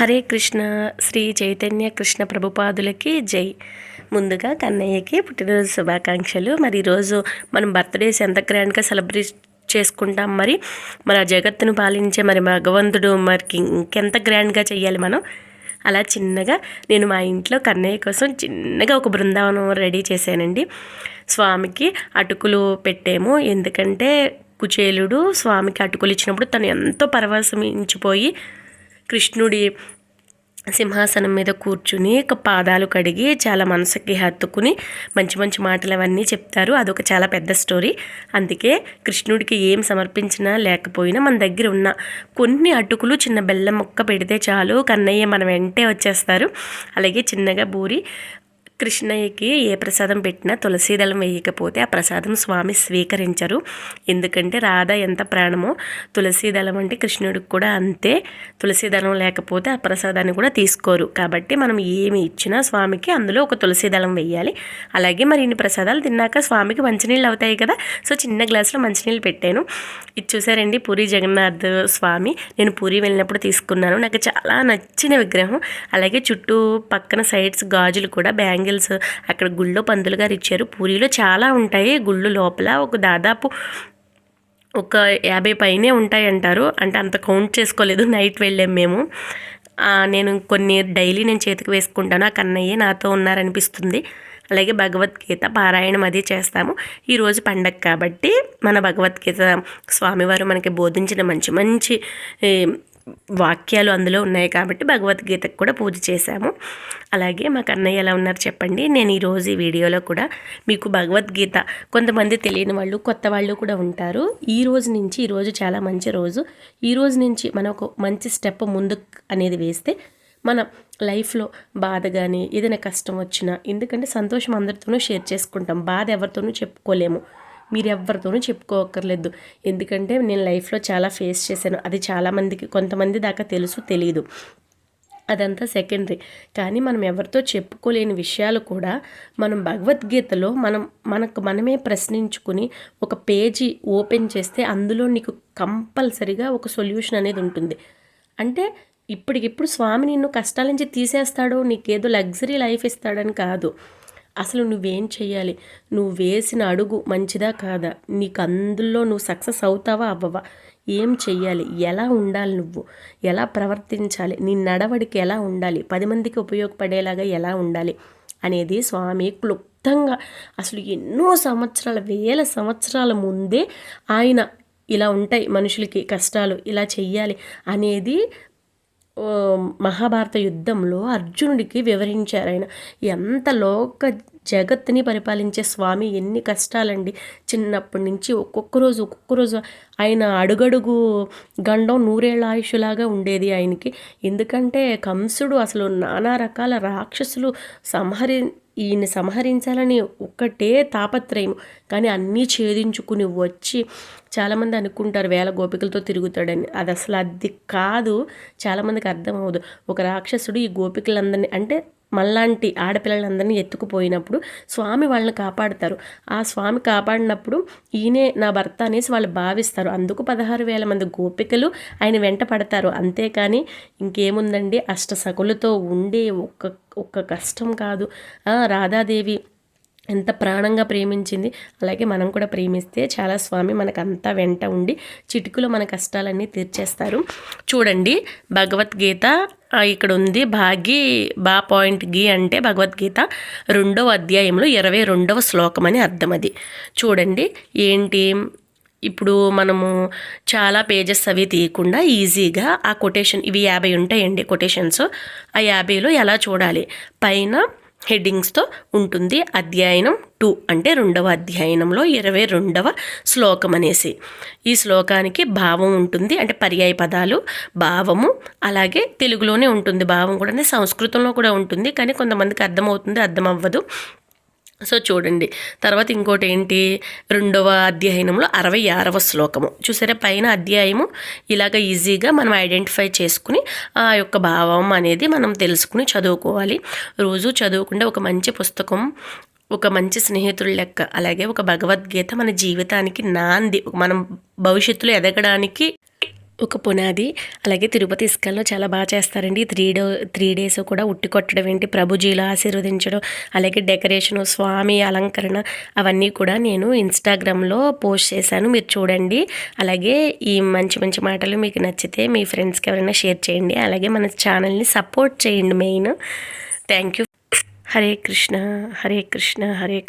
హరే కృష్ణ శ్రీ చైతన్య కృష్ణ ప్రభుపాదులకి జై. ముందుగా కన్నయ్యకి పుట్టినరోజు శుభాకాంక్షలు. మరి ఈరోజు మనం బర్త్డేస్ ఎంత గ్రాండ్గా సెలబ్రేట్ చేసుకుంటాం మరి? మన జగత్తును పాలించే మరి భగవంతుడు మరికి ఇంకెంత గ్రాండ్గా చేయాలి మనం? అలా చిన్నగా నేను మా ఇంట్లో కన్నయ్య కోసం చిన్నగా ఒక బృందావనం రెడీ చేశానండి. స్వామికి అటుకులు పెట్టాము. ఎందుకంటే కుచేలుడు స్వామికి అటుకులు ఇచ్చినప్పుడు తను ఎంతో పరవశమించిపోయి కృష్ణుడి సింహాసనం మీద కూర్చుని ఒక పాదాలు కడిగి చాలా మనసుకి హత్తుకుని మంచి మంచి మాటలు అవన్నీ చెప్తారు. అదొక చాలా పెద్ద స్టోరీ. అందుకే కృష్ణుడికి ఏం సమర్పించినా లేకపోయినా మన దగ్గర ఉన్న కొన్ని అటుకులు చిన్న బెల్లం మొక్క పెడితే చాలు. కన్నయ్య మన వెంటే వచ్చేస్తారు. అలాగే చిన్నగా బూరి కృష్ణయ్యకి ఏ ప్రసాదం పెట్టినా తులసీదళం వేయకపోతే ఆ ప్రసాదం స్వామి స్వీకరించరు. ఎందుకంటే రాధ ఎంత ప్రాణమో తులసీదళం అంటే కృష్ణుడికి కూడా అంతే. తులసీదళం లేకపోతే ఆ ప్రసాదాన్ని కూడా తీసుకోరు. కాబట్టి మనం ఏమి ఇచ్చినా స్వామికి అందులో ఒక తులసీదళం వేయాలి. అలాగే మరి ఇన్ని ప్రసాదాలు తిన్నాక స్వామికి మంచినీళ్ళు అవుతాయి కదా. సో చిన్న గ్లాసులో మంచినీళ్ళు పెట్టాను. ఇది చూసారండి పూరి జగన్నాథ్ స్వామి. నేను పూరి వెళ్ళినప్పుడు తీసుకున్నాను. నాకు చాలా నచ్చిన విగ్రహం. అలాగే చుట్టూ పక్కన సైడ్స్ గాజులు కూడా బ్యాంగిల్ బ్యాంగిల్స్ అక్కడ గుళ్ళో పందులు గారు ఇచ్చారు. పూరిలో చాలా ఉంటాయి. గుళ్ళు లోపల ఒక దాదాపు ఒక యాభై పైనే ఉంటాయి అంటారు అంటే అంత కౌంట్ చేసుకోలేదు. నైట్ వెళ్ళాం మేము. నేను కొన్ని డైలీ నేను చేతికి వేసుకుంటాను. ఆ కన్నయ్య నాతో ఉన్నారనిపిస్తుంది. అలాగే భగవద్గీత పారాయణం అది చేస్తాము. ఈరోజు పండగ కాబట్టి మన భగవద్గీత స్వామివారు మనకి బోధించిన మంచి మంచి వాక్యాలు అందులో ఉన్నాయి కాబట్టి భగవద్గీతకు కూడా పూజ చేశాము. అలాగే మా కన్నయ్య ఎలా ఉన్నారు చెప్పండి. నేను ఈరోజు ఈ వీడియోలో కూడా మీకు భగవద్గీత కొంతమంది తెలియని వాళ్ళు కొత్త వాళ్ళు కూడా ఉంటారు. ఈ రోజు నుంచి ఈరోజు చాలా మంచి రోజు. ఈ రోజు నుంచి మనం ఒక మంచి స్టెప్ ముందు అనేది వేస్తే మన లైఫ్లో బాధ కానీ ఏదైనా కష్టం వచ్చినా ఎందుకంటే సంతోషం అందరితోనూ షేర్ చేసుకుంటాం. బాధ ఎవరితోనూ చెప్పుకోలేము. మీరు ఎవరితోనూ చెప్పుకోక్కర్లేదు. ఎందుకంటే నేను లైఫ్లో చాలా ఫేస్ చేశాను. అది చాలామందికి కొంతమంది దాకా తెలుసు తెలియదు అదంతా సెకండరీ. కానీ మనం ఎవరితో చెప్పుకోలేని విషయాలు కూడా మనం భగవద్గీతలో మనం మనకు మనమే ప్రశ్నించుకుని ఒక పేజీ ఓపెన్ చేస్తే అందులో నీకు కంపల్సరిగా ఒక సొల్యూషన్ అనేది ఉంటుంది. అంటే ఇప్పటికిప్పుడు స్వామి నిన్ను కష్టాల నుంచి తీసేస్తాడో నీకేదో లగ్జరీ లైఫ్ ఇస్తాడని కాదు. అసలు నువ్వేం చేయాలి నువ్వు వేసిన అడుగు మంచిదా కాదా? నీకు అందులో నువ్వు సక్సెస్ అవుతావా అవ్వవా? ఏం చెయ్యాలి? ఎలా ఉండాలి నువ్వు? ఎలా ప్రవర్తించాలి? నీ నడవడికి ఎలా ఉండాలి? పది మందికి ఉపయోగపడేలాగా ఎలా ఉండాలి? అనేది స్వామి క్లుప్తంగా అసలు ఎన్నో సంవత్సరాల వేల సంవత్సరాల ముందే ఆయన ఇలా ఉంటాయి మనుషులకి కష్టాలు ఇలా చెయ్యాలి అనేది మహాభారత యుద్ధంలో అర్జునుడికి వివరించారు ఆయన. ఎంత లోక జగత్తుని పరిపాలించే స్వామి ఎన్ని కష్టాలండి. చిన్నప్పటి నుంచి ఒక్కొక్క రోజు ఒక్కొక్క రోజు ఆయన అడుగడుగు గండం నూరేళ్ళ ఆయుషులాగా ఉండేది ఆయనకి. ఎందుకంటే కంసుడు అసలు నానా రకాల రాక్షసులు సంహరి ఈయన్ని సంహరించాలని ఒక్కటే తాపత్రయం కానీ అన్నీ ఛేదించుకుని వచ్చి చాలామంది అనుకుంటారు వేల గోపికలతో తిరుగుతాడని. అది అసలు అది కాదు. చాలామందికి అర్థం అవ్వదు. ఒక రాక్షసుడు ఈ గోపికలందరినీ అంటే మళ్ళాంటి ఆడపిల్లలందరినీ ఎత్తుకుపోయినప్పుడు స్వామి వాళ్ళని కాపాడుతారు. ఆ స్వామి కాపాడినప్పుడు ఈయనే నా భర్త అనేసి వాళ్ళు భావిస్తారు. అందుకు పదహారు వేల మంది గోపికలు ఆయన వెంట పడతారు. అంతేకాని ఇంకేముందండి? అష్ట సకులతో ఉండే ఒక్క ఒక్క కష్టం కాదు. రాధాదేవి ఎంత ప్రాణంగా ప్రేమించింది. అలాగే మనం కూడా ప్రేమిస్తే చాలా స్వామి మనకంతా వెంట ఉండి చిటుకులో మన కష్టాలన్నీ తీర్చేస్తారు. చూడండి భగవద్గీత ఇక్కడ ఉంది భాగి బా పాయింట్ గి అంటే భగవద్గీత రెండవ అధ్యాయంలో ఇరవై రెండవ శ్లోకం అని అర్థం అది. చూడండి ఏంటి? ఇప్పుడు మనము చాలా పేజెస్ అవి తీయకుండా ఈజీగా ఆ కొటేషన్ ఇవి యాభై ఉంటాయండి కొటేషన్స్ ఆ యాభైలో ఎలా చూడాలి? పైన హెడ్డింగ్స్తో ఉంటుంది అధ్యయనం టూ అంటే రెండవ అధ్యయనంలో ఇరవై రెండవ శ్లోకం అనేసి. ఈ శ్లోకానికి భావం ఉంటుంది అంటే పర్యాయ పదాలు భావము అలాగే తెలుగులోనే ఉంటుంది. భావం కూడా సంస్కృతంలో కూడా ఉంటుంది. కానీ కొంతమందికి అర్థమవుతుంది అర్థం అవ్వదు సో చూడండి. తర్వాత ఇంకోటి ఏంటి రెండవ అధ్యయనంలో అరవై ఆరవ శ్లోకము. చూసారా? పైన అధ్యాయము ఇలాగ ఈజీగా మనం ఐడెంటిఫై చేసుకుని ఆ యొక్క భావం అనేది మనం తెలుసుకుని చదువుకోవాలి. రోజు చదువుకుంటే ఒక మంచి పుస్తకం ఒక మంచి స్నేహితుడు లెక్క అలాగే ఒక భగవద్గీత మన జీవితానికి నాంది. మనం భవిష్యత్తులో ఎదగడానికి ఒక పునాది అలాగే తిరుపతి ఇస్కల్లో చాలా బాగా చేస్తారండి. త్రీ డో త్రీ డేస్ కూడా ఉట్టి కొట్టడం ఏంటి? ప్రభుజీలో ఆశీర్వదించడం అలాగే డెకరేషను స్వామి అలంకరణ అవన్నీ కూడా నేను ఇన్స్టాగ్రామ్లో పోస్ట్ చేశాను. మీరు చూడండి. అలాగే ఈ మంచి మంచి మాటలు మీకు నచ్చితే మీ ఫ్రెండ్స్కి ఎవరైనా షేర్ చేయండి. అలాగే మన ఛానల్ని సపోర్ట్ చేయండి main. Thank you. Hare Krishna Hare Krishna Hare Krishna.